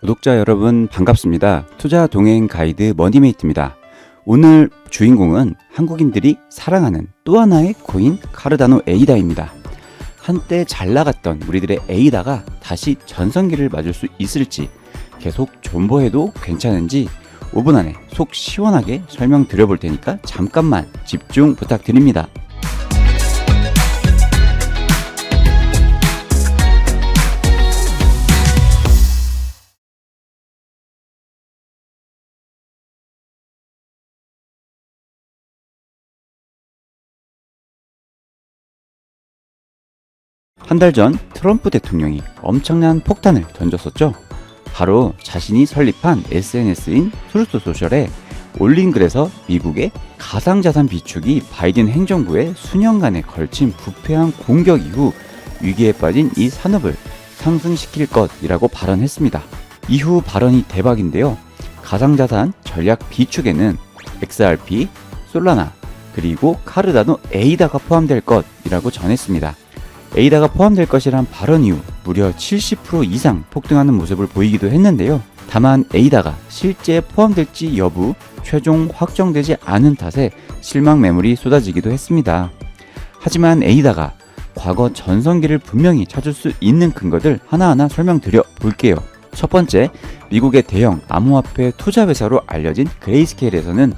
구독자 여러분 반갑습니다. 투자 동행 가이드 머니메이트입니다. 오늘 주인공은 한국인들이 사랑하는 또 하나의 코인 카르다노 에이다입니다. 한때 잘 나갔던 우리들의 에이다가 다시 전성기를 맞을 수 있을지 계속 존버해도 괜찮은지 5분 안에 속 시원하게 설명드려 볼 테니까 잠깐만 집중 부탁드립니다. 한 달 전 트럼프 대통령이 엄청난 폭탄을 던졌었죠. 바로 자신이 설립한 SNS인 트루스 소셜에 올린 글에서 미국의 가상자산 비축이 바이든 행정부의 수년간에 걸친 부패한 공격 이후 위기에 빠진 이 산업을 상승시킬 것이라고 발언했습니다. 이후 발언이 대박인데요. 가상자산 전략 비축에는 XRP, 솔라나, 그리고 카르다노 에이다가 포함될 것이라고 전했습니다. 에이다가 포함될 것이란 발언 이후 무려 70% 이상 폭등하는 모습을 보이기도 했는데요. 다만 에이다가 실제 포함될지 여부 최종 확정되지 않은 탓에 실망 매물이 쏟아지기도 했습니다. 하지만 에이다가 과거 전성기를 분명히 찾을 수 있는 근거들 하나하나 설명드려 볼게요. 첫 번째, 미국의 대형 암호화폐 투자 회사로 알려진 그레이스케일에서는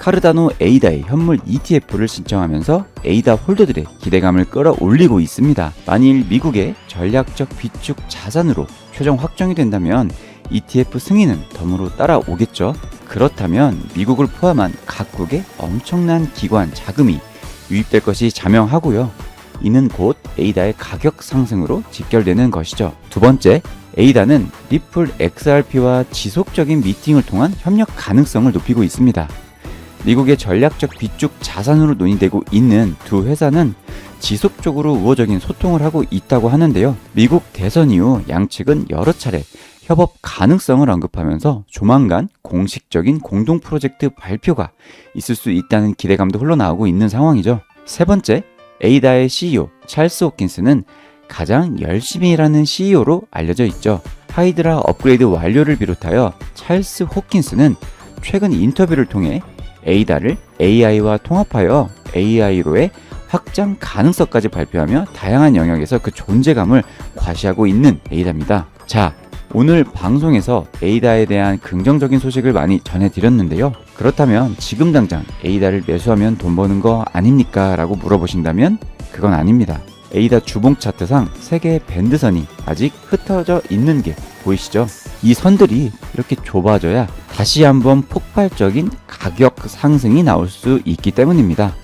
카르다노 에이다의 현물 ETF를 신청하면서 에이다 홀더들의 기대감을 끌어올리고 있습니다. 만일 미국의 전략적 비축 자산으로 최종 확정이 된다면 ETF 승인은 덤으로 따라오겠죠. 그렇다면 미국을 포함한 각국의 엄청난 기관 자금이 유입될 것이 자명하고요. 이는 곧 에이다의 가격 상승으로 직결되는 것이죠. 두 번째, 에이다는 리플 XRP와 지속적인 미팅을 통한 협력 가능성을 높이고 있습니다. 미국의 전략적 비축 자산으로 논의되고 있는 두 회사는 지속적으로 우호적인 소통을 하고 있다고 하는데요. 미국 대선 이후 양측은 여러 차례 협업 가능성을 언급하면서 조만간 공식적인 공동 프로젝트 발표가 있을 수 있다는 기대감도 흘러나오고 있는 상황이죠. 세 번째, 에이다의 CEO 찰스 호킨스는 가장 열심히 일하는 CEO로 알려져 있죠. 하이드라 업그레이드 완료를 비롯하여 찰스 호킨스는 최근 인터뷰를 통해 에이다를 AI와 통합하여 AI로의 확장 가능성까지 발표하며 다양한 영역에서 그 존재감을 과시하고 있는 에이다입니다. 자, 오늘 방송에서 에이다에 대한 긍정적인 소식을 많이 전해드렸는데요. 그렇다면 지금 당장 에이다를 매수하면 돈 버는 거 아닙니까? 라고 물어보신다면 그건 아닙니다. 에이다 주봉 차트상 세 개의 밴드선이 아직 흩어져 있는 게 보이시죠? 이 선들이 이렇게 좁아져야 다시 한번 폭발적인 가격 상승이 나올 수 있기 때문입니다.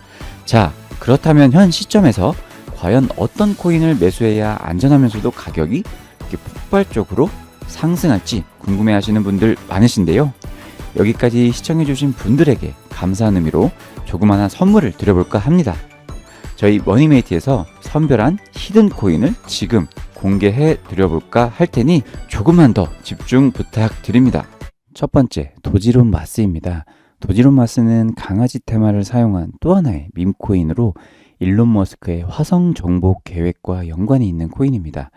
자, 그렇다면 현 시점에서 과연 어떤 코인을 매수해야 안전하면서도 가격이 이렇게 폭발적으로 상승할지 궁금해 하시는 분들 많으신데요. 여기까지 시청해주신 분들에게 감사한 의미로 조그마한 선물을 드려볼까 합니다. 저희 머니메이트에서 선별한 히든 코인을 지금 공개해 드려볼까 할 테니 조금만 더 집중 부탁드립니다. 첫 번째, 도지론 마스입니다. 도지론 마스는 강아지 테마를 사용한 또 하나의 밈코인으로 일론 머스크의 화성 정복 계획과 연관이 있는 코인입니다.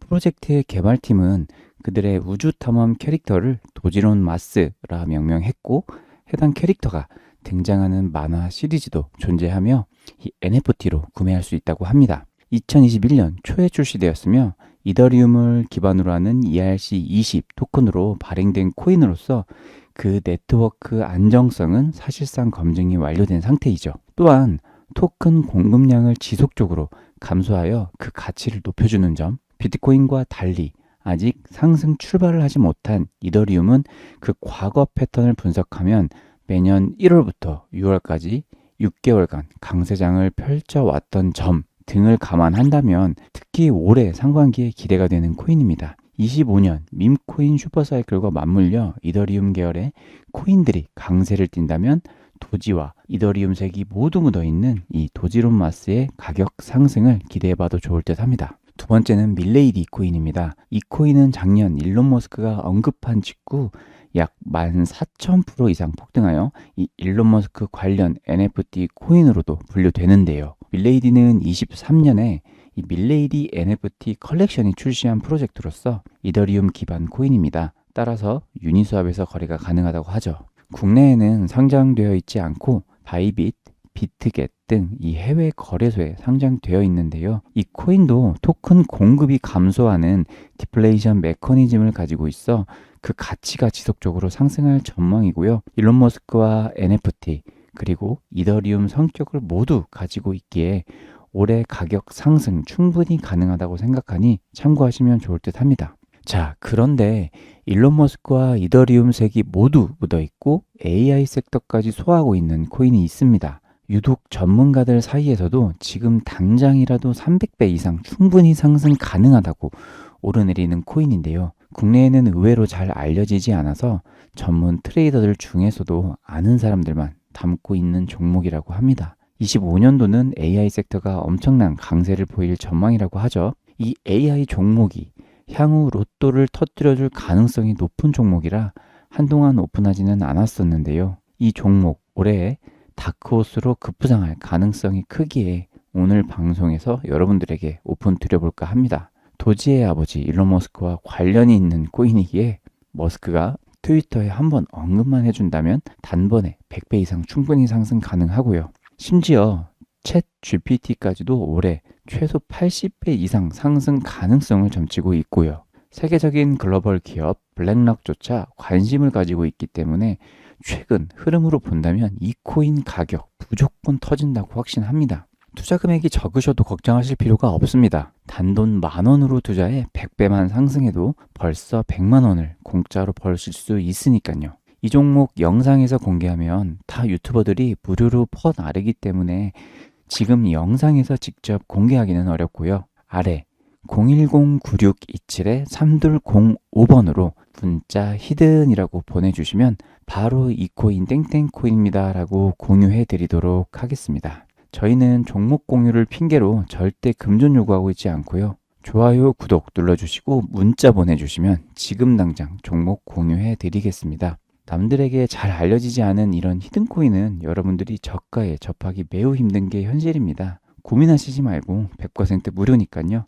프로젝트의 개발팀은 그들의 우주 탐험 캐릭터를 도지론 마스라 명명했고 해당 캐릭터가 등장하는 만화 시리즈도 존재하며 이 NFT로 구매할 수 있다고 합니다. 2021년 초에 출시되었으며 이더리움을 기반으로 하는 ERC20 토큰으로 발행된 코인으로서 그 네트워크 안정성은 사실상 검증이 완료된 상태이죠. 또한 토큰 공급량을 지속적으로 감소하여 그 가치를 높여주는 점, 비트코인과 달리 아직 상승 출발을 하지 못한 이더리움은 그 과거 패턴을 분석하면 매년 1월부터 6월까지 6개월간 강세장을 펼쳐왔던 점 등을 감안한다면 특히 올해 상반기에 기대가 되는 코인입니다. 25년 밈코인 슈퍼사이클과 맞물려 이더리움 계열의 코인들이 강세를 띈다면 도지와 이더리움 색이 모두 묻어 있는 이 도지론 마스의 가격 상승을 기대해봐도 좋을 듯 합니다. 두 번째는 밀레이디 코인입니다. 이 코인은 작년 일론 머스크가 언급한 직후 약 14,000% 이상 폭등하여 이 일론 머스크 관련 NFT 코인으로도 분류되는데요. 밀레이디는 23년에 이 밀레이디 NFT 컬렉션이 출시한 프로젝트로서 이더리움 기반 코인입니다. 따라서 유니스왑에서 거래가 가능하다고 하죠. 국내에는 상장되어 있지 않고 바이빗, 비트겟 등 이 해외 거래소에 상장되어 있는데요. 이 코인도 토큰 공급이 감소하는 디플레이션 메커니즘을 가지고 있어 그 가치가 지속적으로 상승할 전망이고요. 일론 머스크와 NFT 그리고 이더리움 성격을 모두 가지고 있기에 올해 가격 상승 충분히 가능하다고 생각하니 참고하시면 좋을 듯 합니다. 자, 그런데 일론 머스크와 이더리움 색이 모두 묻어 있고 AI 섹터까지 소화하고 있는 코인이 있습니다. 유독 전문가들 사이에서도 지금 당장이라도 300배 이상 충분히 상승 가능하다고 오르내리는 코인인데요. 국내에는 의외로 잘 알려지지 않아서 전문 트레이더들 중에서도 아는 사람들만 담고 있는 종목이라고 합니다. 25년도는 AI 섹터가 엄청난 강세를 보일 전망이라고 하죠. 이 AI 종목이 향후 로또를 터뜨려줄 가능성이 높은 종목이라 한동안 오픈하지는 않았었는데요. 이 종목 올해 다크호스로 급부상할 가능성이 크기에 오늘 방송에서 여러분들에게 오픈 드려볼까 합니다. 도지의 아버지 일론 머스크와 관련이 있는 코인이기에 머스크가 트위터에 한번 언급만 해준다면 단번에 100배 이상 충분히 상승 가능하고요. 심지어 챗 GPT까지도 올해 최소 80배 이상 상승 가능성을 점치고 있고요. 세계적인 글로벌 기업 블랙락조차 관심을 가지고 있기 때문에 최근 흐름으로 본다면 이 코인 가격 무조건 터진다고 확신합니다. 투자 금액이 적으셔도 걱정하실 필요가 없습니다. 단돈 만 원으로 투자해 100배만 상승해도 벌써 100만 원을 공짜로 벌실 수 있으니까요. 이 종목 영상에서 공개하면 다 유튜버들이 무료로 퍼 나르기 때문에 지금 영상에서 직접 공개하기는 어렵고요. 아래 010-9627-3205번으로 문자 히든이라고 보내주시면 바로 이 코인 땡땡코인입니다 라고 공유해 드리도록 하겠습니다. 저희는 종목 공유를 핑계로 절대 금전 요구하고 있지 않고요. 좋아요, 구독 눌러주시고 문자 보내주시면 지금 당장 종목 공유해 드리겠습니다. 남들에게 잘 알려지지 않은 이런 히든코인은 여러분들이 저가에 접하기 매우 힘든 게 현실입니다. 고민하시지 말고 100% 무료니까요.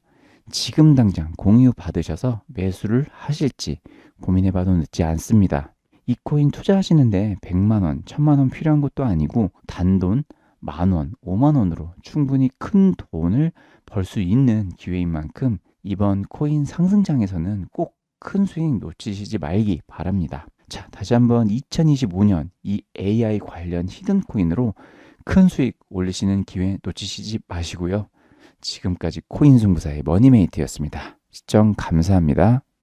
지금 당장 공유 받으셔서 매수를 하실지 고민해 봐도 늦지 않습니다. 이 코인 투자하시는데 100만원, 1000만원 필요한 것도 아니고 단돈 만원, 5만원으로 충분히 큰 돈을 벌 수 있는 기회인 만큼 이번 코인 상승장에서는 꼭 큰 수익 놓치시지 말기 바랍니다. 자, 다시 한번 2025년 이 AI 관련 히든 코인으로 큰 수익 올리시는 기회 놓치시지 마시고요. 지금까지 코인 승부사의 머니메이트였습니다. 시청 감사합니다.